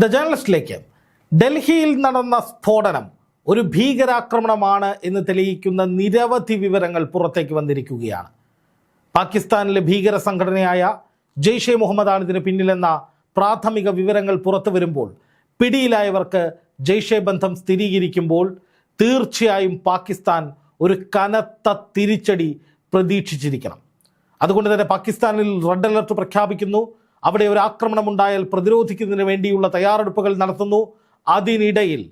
The ജേർണലിസ്റ്റിലേക്ക് ഡൽഹിയിൽ നടന്ന സ്ഫോടനം ഒരു ഭീകരാക്രമണമാണ് എന്ന് തെളിയിക്കുന്ന നിരവധി വിവരങ്ങൾ പുറത്തേക്ക് വന്നിരിക്കുകയാണ്. പാകിസ്ഥാനിലെ ഭീകര സംഘടനയായ ജെയ്ഷെ മുഹമ്മദാണ് ഇതിന് പിന്നിലെന്ന പ്രാഥമിക വിവരങ്ങൾ പുറത്തു വരുമ്പോൾ പിടിയിലായവർക്ക് ജെയ്ഷെ ബന്ധം സ്ഥിരീകരിക്കുമ്പോൾ തീർച്ചയായും പാകിസ്ഥാൻ ഒരു കനത്ത തിരിച്ചടി പ്രതീക്ഷിച്ചിരിക്കണം. അതുകൊണ്ട് തന്നെ പാകിസ്ഥാനിൽ റെഡ് അലർട്ട് പ്രഖ്യാപിക്കുന്നു. അവിടെ ഒരു ആക്രമണം ഉണ്ടായാൽ പ്രതിരോധിക്കുന്നതിന് വേണ്ടിയുള്ള തയ്യാറെടുപ്പുകൾ നടത്തുന്നു. അതിനിടയിൽ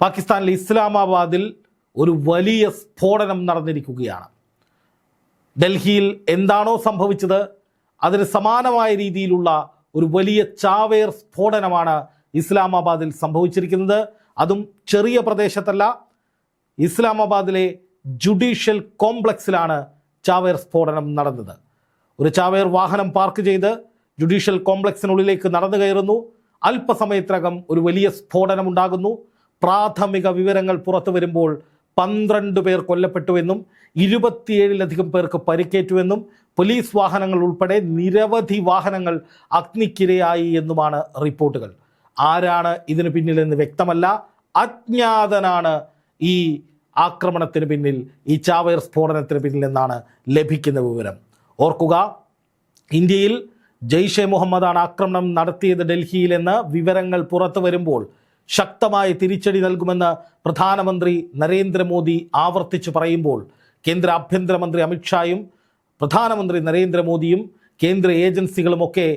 പാകിസ്ഥാനിലെ ഇസ്ലാമാബാദിൽ ഒരു വലിയ സ്ഫോടനം നടന്നിരിക്കുകയാണ്. ഡൽഹിയിൽ എന്താണോ സംഭവിച്ചത് അതിന് സമാനമായ രീതിയിലുള്ള ഒരു വലിയ ചാവേർ സ്ഫോടനമാണ് ഇസ്ലാമാബാദിൽ സംഭവിച്ചിരിക്കുന്നത്. അതും ചെറിയ പ്രദേശത്തല്ല ഇസ്ലാമാബാദിലെ ജുഡീഷ്യൽ കോംപ്ലക്സിലാണ് ചാവേർ സ്ഫോടനം നടന്നത്. ഒരു ചാവേർ വാഹനം പാർക്ക് ചെയ്ത് ജുഡീഷ്യൽ കോംപ്ലക്സിനുള്ളിലേക്ക് നടന്നു കയറുന്നു. അല്പസമയത്തിനകം ഒരു വലിയ സ്ഫോടനമുണ്ടാകുന്നു. പ്രാഥമിക വിവരങ്ങൾ പുറത്തു വരുമ്പോൾ പന്ത്രണ്ട് പേർ കൊല്ലപ്പെട്ടുവെന്നും ഇരുപത്തിയേഴിലധികം പേർക്ക് പരിക്കേറ്റുവെന്നും പോലീസ് വാഹനങ്ങൾ ഉൾപ്പെടെ നിരവധി വാഹനങ്ങൾ അഗ്നിക്കിരയായി എന്നുമാണ് റിപ്പോർട്ടുകൾ. ആരാണ് ഇതിന് പിന്നിലെന്ന് വ്യക്തമല്ല. അജ്ഞാതനാണ് ഈ ആക്രമണത്തിന് പിന്നിൽ ഈ ചാവയർ സ്ഫോടനത്തിന് പിന്നിൽ എന്നാണ് ലഭിക്കുന്ന വിവരം. ഓർക്കുക ഇന്ത്യയിൽ ജെയ്ഷെ മുഹമ്മദാണ് ആക്രമണം നടത്തിയത് ഡൽഹിയിലെന്ന് വിവരങ്ങൾ പുറത്തു വരുമ്പോൾ ശക്തമായ തിരിച്ചടി നൽകുമെന്ന് പ്രധാനമന്ത്രി നരേന്ദ്രമോദി ആവർത്തിച്ചു പറയുമ്പോൾ കേന്ദ്ര ആഭ്യന്തരമന്ത്രി അമിത്ഷായും പ്രധാനമന്ത്രി നരേന്ദ്രമോദിയും കേന്ദ്ര ഏജൻസികളുമൊക്കെ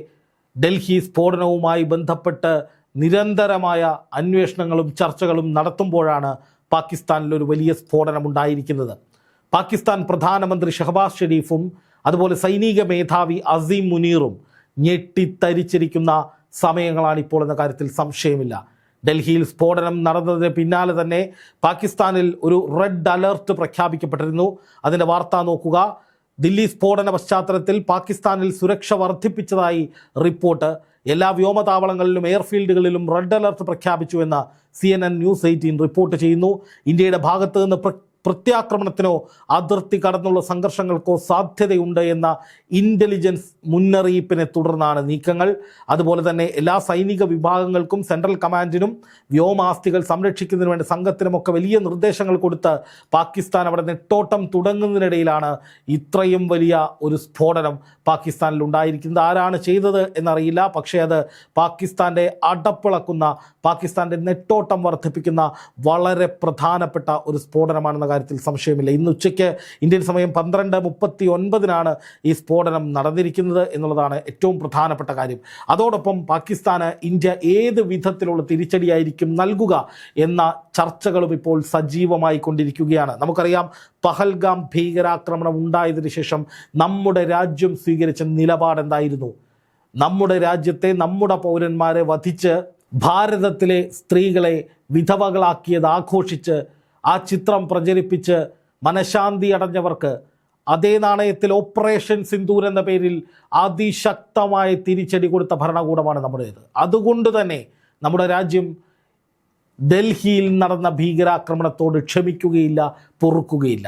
ഡൽഹി സ്ഫോടനവുമായി ബന്ധപ്പെട്ട് നിരന്തരമായ അന്വേഷണങ്ങളും ചർച്ചകളും നടത്തുമ്പോഴാണ് പാകിസ്ഥാനിൽ ഒരു വലിയ സ്ഫോടനം ഉണ്ടായിരിക്കുന്നത്. പാകിസ്ഥാൻ പ്രധാനമന്ത്രി ഷഹബാസ് ഷെരീഫും അതുപോലെ സൈനിക മേധാവി അസീം മുനീറും ഞെട്ടിത്തരിച്ചിരിക്കുന്ന സമയങ്ങളാണ് ഇപ്പോൾ എന്ന കാര്യത്തിൽ സംശയമില്ല. ഡൽഹിയിൽ സ്ഫോടനം നടന്നതിന് പിന്നാലെ തന്നെ പാകിസ്ഥാനിൽ ഒരു റെഡ് അലർട്ട് പ്രഖ്യാപിക്കപ്പെട്ടിരുന്നു. അതിന്റെ വാർത്ത നോക്കുക. ദില്ലി സ്ഫോടന പശ്ചാത്തലത്തിൽ പാകിസ്ഥാനിൽ സുരക്ഷ വർദ്ധിപ്പിച്ചതായി റിപ്പോർട്ട്. എല്ലാ വ്യോമതാവളങ്ങളിലും എയർഫീൽഡുകളിലും red alert പ്രഖ്യാപിച്ചുവെന്ന് C N N news eighteen report ചെയ്യുന്നു. ഇന്ത്യയുടെ ഭാഗത്ത് നിന്ന് പ്രത്യാക്രമണത്തിനോ അതിർത്തി കടന്നുള്ള സംഘർഷങ്ങൾക്കോ സാധ്യതയുണ്ട് എന്ന ഇന്റലിജൻസ് മുന്നറിയിപ്പിനെ തുടർന്നാണ് നീക്കങ്ങൾ. അതുപോലെ തന്നെ എല്ലാ സൈനിക വിഭാഗങ്ങൾക്കും സെൻട്രൽ കമാൻഡിനും വ്യോമാസ്തികൾ സംരക്ഷിക്കുന്നതിന് വേണ്ടി സംഘത്തിനുമൊക്കെ വലിയ നിർദ്ദേശങ്ങൾ കൊടുത്ത് പാകിസ്ഥാൻ അവിടെ നെട്ടോട്ടം തുടങ്ങുന്നതിനിടയിലാണ് ഇത്രയും വലിയ ഒരു സ്ഫോടനം പാകിസ്ഥാനിൽ ഉണ്ടായിരിക്കുന്നത്. ആരാണ് ചെയ്തത് എന്നറിയില്ല. പക്ഷേ അത് പാകിസ്ഥാന്റെ അടപ്പിളക്കുന്ന പാകിസ്ഥാന്റെ നെട്ടോട്ടം വർദ്ധിപ്പിക്കുന്ന വളരെ പ്രധാനപ്പെട്ട ഒരു സ്ഫോടനമാണെന്ന കാര്യത്തിൽ സംശയമില്ല. ഇന്ന് ഉച്ചയ്ക്ക് ഇന്ത്യൻ സമയം പന്ത്രണ്ട് മുപ്പത്തി ഒൻപതിനാണ് ഈ സ്ഫോടനം നടന്നിരിക്കുന്നത് എന്നുള്ളതാണ് ഏറ്റവും പ്രധാനപ്പെട്ട കാര്യം. അതോടൊപ്പം പാകിസ്ഥാന് ഇന്ത്യ ഏത് വിധത്തിലുള്ള തിരിച്ചടിയായിരിക്കും നൽകുക എന്ന ചർച്ചകളും ഇപ്പോൾ സജീവമായി കൊണ്ടിരിക്കുകയാണ്. നമുക്കറിയാം പഹൽഗാം ഭീകരാക്രമണം ഉണ്ടായതിനു ശേഷം നമ്മുടെ രാജ്യം സ്വീകരിച്ച നിലപാടെന്തായിരുന്നു നമ്മുടെ രാജ്യത്തെ നമ്മുടെ പൗരന്മാരെ വധിച്ച് ഭാരതത്തിലെ സ്ത്രീകളെ വിധവകളാക്കിയത് ആഘോഷിച്ച് ആ ചിത്രം പ്രചരിപ്പിച്ച് മനഃശാന്തി അടഞ്ഞവർക്ക് അതേ നാണയത്തിൽ ഓപ്പറേഷൻ സിന്ദൂർ എന്ന പേരിൽ അതിശക്തമായ തിരിച്ചടി കൊടുത്ത ഭരണകൂടമാണ് നമ്മുടേത്. അതുകൊണ്ട് തന്നെ നമ്മുടെ രാജ്യം ഡൽഹിയിൽ നടന്ന ഭീകരാക്രമണത്തോട് ക്ഷമിക്കുകയില്ല പൊറുക്കുകയില്ല.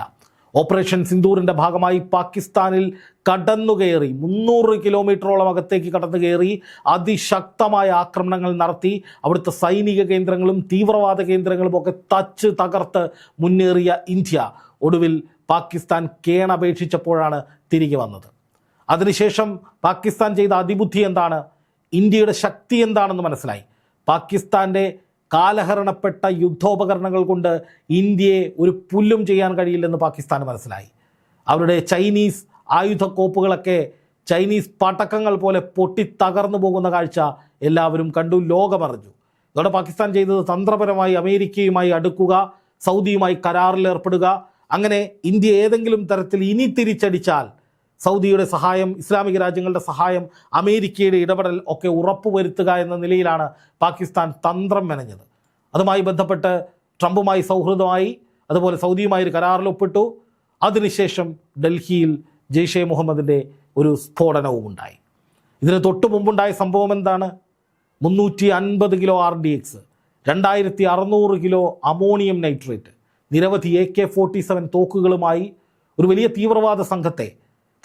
ഓപ്പറേഷൻ സിന്ദൂറിന്റെ ഭാഗമായി പാകിസ്ഥാനിൽ കടന്നുകയറി മുന്നൂറ് കിലോമീറ്ററോളം അകത്തേക്ക് കടന്നു കയറി അതിശക്തമായ ആക്രമണങ്ങൾ നടത്തി. അവിടുത്തെ സൈനിക കേന്ദ്രങ്ങളും തീവ്രവാദ കേന്ദ്രങ്ങളും ഒക്കെ തച്ച് തകർത്ത് മുന്നേറിയ ഇന്ത്യ. ഒടുവിൽ പാകിസ്ഥാൻ കേണപേക്ഷിച്ചപ്പോഴാണ് തിരികെ വന്നത്. അതിനുശേഷം പാകിസ്ഥാൻ ചെയ്ത അതിബുദ്ധി എന്താണ്? ഇന്ത്യയുടെ ശക്തി എന്താണെന്ന് മനസ്സിലായി. പാകിസ്ഥാന്റെ കാലഹരണപ്പെട്ട യുദ്ധോപകരണങ്ങൾ കൊണ്ട് ഇന്ത്യയെ ഒരു പുല്ലും ചെയ്യാൻ കഴിയില്ലെന്ന് പാകിസ്ഥാൻ മനസ്സിലായി. അവരുടെ ചൈനീസ് ആയുധക്കോപ്പുകളൊക്കെ ചൈനീസ് പടക്കങ്ങൾ പോലെ പൊട്ടി തകർന്നു പോകുന്ന കാഴ്ച എല്ലാവരും കണ്ടു ലോകമറിഞ്ഞു. ഇതോടെ പാകിസ്ഥാൻ ചെയ്തത് തന്ത്രപരമായി അമേരിക്കയുമായി അടുക്കുക സൗദിയുമായി കരാറിൽ ഏർപ്പെടുക. അങ്ങനെ ഇന്ത്യ ഏതെങ്കിലും തരത്തിൽ ഇനി തിരിച്ചടിച്ചാൽ സൗദിയുടെ സഹായം ഇസ്ലാമിക രാജ്യങ്ങളുടെ സഹായം അമേരിക്കയുടെ ഇടപെടൽ ഒക്കെ ഉറപ്പുവരുത്തുക എന്ന നിലയിലാണ് പാകിസ്ഥാൻ തന്ത്രം മെനഞ്ഞത്. അതുമായി ബന്ധപ്പെട്ട് ട്രംപുമായി സൗഹൃദമായി അതുപോലെ സൗദിയുമായി ഒരു കരാറിൽ ഒപ്പിട്ടു അതിനുശേഷം ഡൽഹിയിൽ ജെയ്ഷെ മുഹമ്മദിന്റെ ഒരു സ്ഫോടനവും ഉണ്ടായി. ഇതിന് തൊട്ടു മുമ്പുണ്ടായ സംഭവം എന്താണ്? മുന്നൂറ്റി അൻപത് കിലോ ആർ ഡി എക്സ് രണ്ടായിരത്തി അറുന്നൂറ് കിലോ അമോണിയം നൈട്രേറ്റ് നിരവധി എ കെ ഫോർട്ടി സെവൻ തോക്കുകളുമായി ഒരു വലിയ തീവ്രവാദ സംഘത്തെ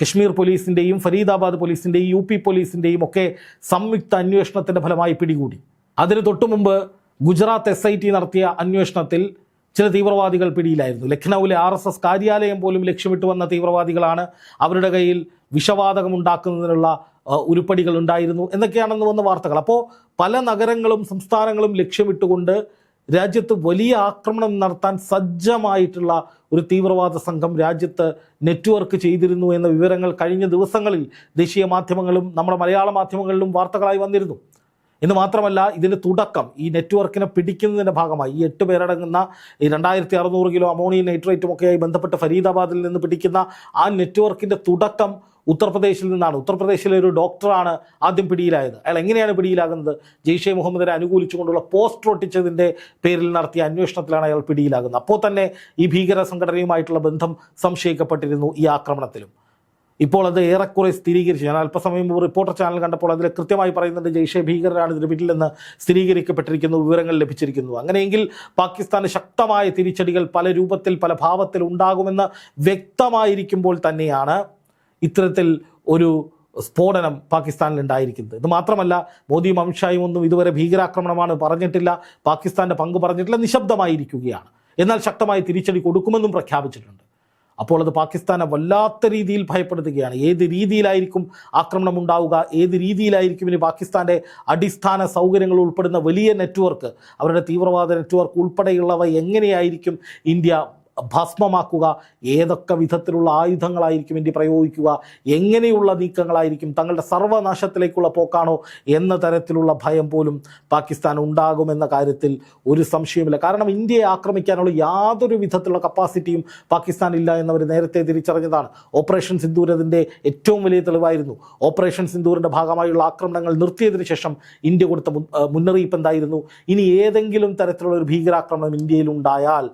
കശ്മീർ പോലീസിന്റെയും ഫരീദാബാദ് പോലീസിന്റെയും യു പി പോലീസിന്റെയും ഒക്കെ സംയുക്ത അന്വേഷണത്തിന്റെ ഫലമായി പിടികൂടി. അതിന് തൊട്ടു മുമ്പ് ഗുജറാത്ത് എസ് ഐ ടി നടത്തിയ അന്വേഷണത്തിൽ ചില തീവ്രവാദികൾ പിടിയിലായിരുന്നു. ലഖ്നൌവിലെ ആർ എസ് എസ് കാര്യാലയം പോലും ലക്ഷ്യമിട്ട് വന്ന തീവ്രവാദികളാണ് അവരുടെ കയ്യിൽ വിഷവാതകം ഉണ്ടാക്കുന്നതിനുള്ള ഉരുപ്പടികൾ ഉണ്ടായിരുന്നു എന്നൊക്കെയാണെന്ന് വന്ന വാർത്തകൾ. അപ്പോൾ പല നഗരങ്ങളും സംസ്ഥാനങ്ങളും ലക്ഷ്യമിട്ടുകൊണ്ട് രാജ്യത്ത് വലിയ ആക്രമണം നടത്താൻ സജ്ജമായിട്ടുള്ള ഒരു തീവ്രവാദ സംഘം രാജ്യത്ത് നെറ്റ്വർക്ക് ചെയ്തിരുന്നു എന്ന വിവരങ്ങൾ കഴിഞ്ഞ ദിവസങ്ങളിൽ ദേശീയ മാധ്യമങ്ങളും നമ്മുടെ മലയാള മാധ്യമങ്ങളിലും വാർത്തകളായി വന്നിരുന്നു. എന്ന് മാത്രമല്ല ഇതിന്റെ തുടക്കം ഈ നെറ്റ്വർക്കിനെ പിടിക്കുന്നതിന്റെ ഭാഗമായി. ഈ എട്ട് പേരടങ്ങുന്ന ഈ രണ്ടായിരത്തി അറുന്നൂറ് കിലോ അമോണിയം നൈട്രേറ്റും ഒക്കെയായി ബന്ധപ്പെട്ട് ഫരീദാബാദിൽ നിന്ന് പിടിക്കുന്ന ആ നെറ്റ്വർക്കിന്റെ തുടക്കം ഉത്തർപ്രദേശിൽ നിന്നാണ്. ഉത്തർപ്രദേശിലെ ഒരു ഡോക്ടറാണ് ആദ്യം പിടിയിലായത്. അയാൾ എങ്ങനെയാണ് പിടിയിലാകുന്നത്? ജെയ്ഷെ മുഹമ്മദിനെ അനുകൂലിച്ചുകൊണ്ടുള്ള പോസ്റ്റർ ഒട്ടിച്ചതിന്റെ പേരിൽ നടത്തിയ അന്വേഷണത്തിലാണ് അയാൾ പിടിയിലാകുന്നത്. അപ്പോൾ തന്നെ ഈ ഭീകര സംഘടനയുമായിട്ടുള്ള ബന്ധം സംശയിക്കപ്പെട്ടിരുന്നു ഈ ആക്രമണത്തിലും. ഇപ്പോൾ അത് ഏറെക്കുറെ സ്ഥിരീകരിച്ചു. ഞാൻ അല്പസമയം മുമ്പ് റിപ്പോർട്ടർ ചാനൽ കണ്ടപ്പോൾ അതിൽ കൃത്യമായി പറയുന്നുണ്ട് ജെയ്ഷെ ഭീകരരാണ് ഇതിന് പിന്നിലെന്ന് സ്ഥിരീകരിക്കപ്പെട്ടിരിക്കുന്നു വിവരങ്ങൾ ലഭിച്ചിരിക്കുന്നു. അങ്ങനെയെങ്കിൽ പാകിസ്ഥാന് ശക്തമായ തിരിച്ചടികൾ പല രൂപത്തിൽ പല ഭാവത്തിൽ ഉണ്ടാകുമെന്ന് വ്യക്തമായിരിക്കുമ്പോൾ തന്നെയാണ് ഇത്തരത്തിൽ ഒരു സ്ഫോടനം പാകിസ്ഥാനിൽ ഉണ്ടായിരിക്കുന്നത് ഇത് മാത്രമല്ല മോദിയും അമിത്ഷായും ഒന്നും ഇതുവരെ ഭീകരാക്രമണമാണ് പറഞ്ഞിട്ടില്ല പാകിസ്ഥാന്റെ പങ്ക് പറഞ്ഞിട്ടില്ല നിശബ്ദമായിരിക്കുകയാണ്. എന്നാൽ ശക്തമായി തിരിച്ചടി കൊടുക്കുമെന്നും പ്രഖ്യാപിച്ചിട്ടുണ്ട്. അപ്പോൾ അത് പാകിസ്ഥാനെ വല്ലാത്ത രീതിയിൽ ഭയപ്പെടുത്തുകയാണ്. ഏത് രീതിയിലായിരിക്കും ആക്രമണം ഉണ്ടാവുക? ഏത് രീതിയിലായിരിക്കും ഇനി പാകിസ്ഥാന്റെ അടിസ്ഥാന സൗകര്യങ്ങൾ ഉൾപ്പെടുന്ന വലിയ നെറ്റ്വർക്ക് അവരുടെ തീവ്രവാദ നെറ്റ്വർക്ക് ഉൾപ്പെടെയുള്ളവ എങ്ങനെയായിരിക്കും ഇന്ത്യ ഭസ്മമാക്കുക. ഏതൊക്കെ വിധത്തിലുള്ള ആയുധങ്ങളായിരിക്കും ഇന്ത്യ പ്രയോഗിക്കുക? എങ്ങനെയുള്ള നീക്കങ്ങളായിരിക്കും തങ്ങളുടെ സർവനാശത്തിലേക്കുള്ള പോക്കാണോ എന്ന തരത്തിലുള്ള ഭയം പോലും പാകിസ്ഥാൻ ഉണ്ടാകുമെന്ന കാര്യത്തിൽ ഒരു സംശയമില്ല കാരണം ഇന്ത്യയെ ആക്രമിക്കാനുള്ള യാതൊരു വിധത്തിലുള്ള കപ്പാസിറ്റിയും പാകിസ്ഥാൻ ഇല്ല എന്നവർ നേരത്തെ തിരിച്ചറിഞ്ഞതാണ്. ഓപ്പറേഷൻ സിന്ദൂർ അതിന്റെ ഏറ്റവും വലിയ തെളിവായിരുന്നു. ഓപ്പറേഷൻ സിന്ദൂറിന്റെ ഭാഗമായുള്ള ആക്രമണങ്ങൾ നിർത്തിയതിനു ശേഷം ഇന്ത്യ കൊടുത്ത മുന്നറിയിപ്പ് എന്തായിരുന്നു? ഇനി ഏതെങ്കിലും തരത്തിലുള്ള ഒരു ഭീകരാക്രമണം ഇന്ത്യയിൽ ഉണ്ടായാൽ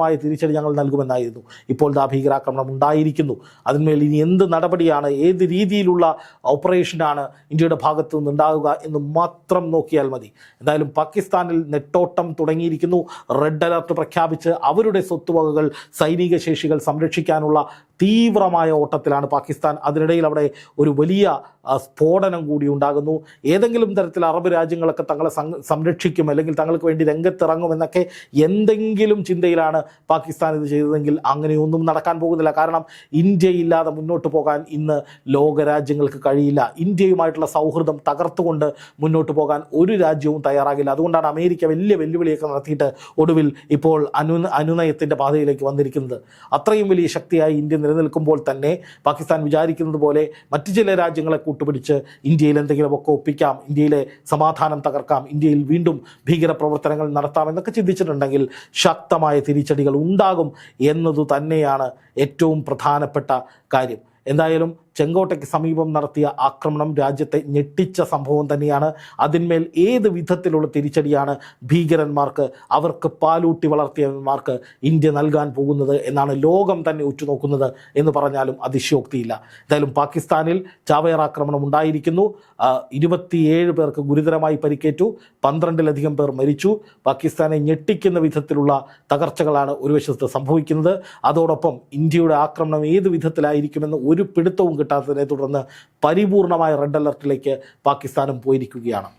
അതിശക്തമായ തിരിച്ചടി ഞങ്ങൾ നൽകുമെന്നായിരുന്നു. ഇപ്പോൾ ദാ ഭീകരാക്രമണം ഉണ്ടായിരിക്കുന്നു. അതിന്മേൽ ഇനി എന്ത് നടപടിയാണ് ഏത് രീതിയിലുള്ള ഓപ്പറേഷനാണ് ഇന്ത്യയുടെ ഭാഗത്തു നിന്നുണ്ടാകുക എന്ന് മാത്രം നോക്കിയാൽ മതി. എന്തായാലും പാകിസ്ഥാനിൽ നെട്ടോട്ടം തുടങ്ങിയിരിക്കുന്നു. റെഡ് അലർട്ട് പ്രഖ്യാപിച്ച് അവരുടെ സ്വത്തുവകകൾ സൈനിക ശേഷികൾ സംരക്ഷിക്കാനുള്ള തീവ്രമായ ഓട്ടത്തിലാണ് പാകിസ്ഥാൻ. അതിനിടയിൽ അവിടെ ഒരു വലിയ സ്ഫോടനം കൂടി ഉണ്ടാകുന്നു. ഏതെങ്കിലും തരത്തിൽ അറബ് രാജ്യങ്ങളൊക്കെ തങ്ങളെ സംരക്ഷിക്കും അല്ലെങ്കിൽ തങ്ങൾക്ക് വേണ്ടി രംഗത്തിറങ്ങുമെന്നൊക്കെ എന്തെങ്കിലും ചിന്തയിലാണ് പാകിസ്ഥാൻ ഇത് ചെയ്തതെങ്കിൽ അങ്ങനെയൊന്നും നടക്കാൻ പോകുന്നില്ല. കാരണം ഇന്ത്യയില്ലാതെ മുന്നോട്ട് പോകാൻ ഇന്ന് ലോകരാജ്യങ്ങൾക്ക് കഴിയില്ല. ഇന്ത്യയുമായിട്ടുള്ള സൗഹൃദം തകർത്തുകൊണ്ട് മുന്നോട്ട് പോകാൻ ഒരു രാജ്യവും തയ്യാറാകില്ല. അതുകൊണ്ടാണ് അമേരിക്ക വലിയ വെല്ലുവിളിയൊക്കെ നടത്തിയിട്ട് ഒടുവിൽ ഇപ്പോൾ അനു അനുനയത്തിന്റെ പാതയിലേക്ക് വന്നിരിക്കുന്നത്. അത്രയും വലിയ ശക്തിയായി ഇന്ത്യ നിലനിൽക്കുമ്പോൾ തന്നെ പാകിസ്ഥാൻ വിചാരിക്കുന്നത് പോലെ മറ്റു ചില രാജ്യങ്ങളെ കൂട്ടുപിടിച്ച് ഇന്ത്യയിൽ എന്തെങ്കിലുമൊക്കെ ഒപ്പിക്കാം ഇന്ത്യയിലെ സമാധാനം തകർക്കാം ഇന്ത്യയിൽ വീണ്ടും ഭീകര പ്രവർത്തനങ്ങൾ നടത്താം എന്നൊക്കെ ചിന്തിച്ചിട്ടുണ്ടെങ്കിൽ ശക്തമായ തിരിച്ചടികൾ ഉണ്ടാകും എന്നതു തന്നെയാണ് ഏറ്റവും പ്രധാനപ്പെട്ട കാര്യം. എന്തായാലും ചെങ്കോട്ടയ്ക്ക് സമീപം നടത്തിയ ആക്രമണം രാജ്യത്തെ ഞെട്ടിച്ച സംഭവം തന്നെയാണ്. അതിന്മേൽ ഏത് വിധത്തിലുള്ള തിരിച്ചടിയാണ് ഭീകരന്മാർക്ക് അവർക്ക് പാലൂട്ടി വളർത്തിയവന്മാർക്ക് ഇന്ത്യ നൽകാൻ പോകുന്നത് എന്നാണ് ലോകം തന്നെ ഉറ്റുനോക്കുന്നത് എന്ന് പറഞ്ഞാലും അതിശയോക്തിയില്ല. എന്തായാലും പാകിസ്ഥാനിൽ ചാവേർ ആക്രമണം ഉണ്ടായിരിക്കുന്നു. ഇരുപത്തിയേഴ് പേർക്ക് ഗുരുതരമായി പരിക്കേറ്റു. പന്ത്രണ്ടിലധികം പേർ മരിച്ചു. പാകിസ്ഥാനെ ഞെട്ടിക്കുന്ന വിധത്തിലുള്ള തകർച്ചകളാണ് ഒരു വശത്ത് സംഭവിക്കുന്നത്. അതോടൊപ്പം ഇന്ത്യയുടെ ആക്രമണം ഏത് വിധത്തിലായിരിക്കുമെന്ന് ഒരു പിടുത്തവും കിട്ടാത്തതിനെ തുടർന്ന് പരിപൂർണമായ റെഡ് അലർട്ടിലേക്ക് പാകിസ്ഥാനും പോയിരിക്കുകയാണ്.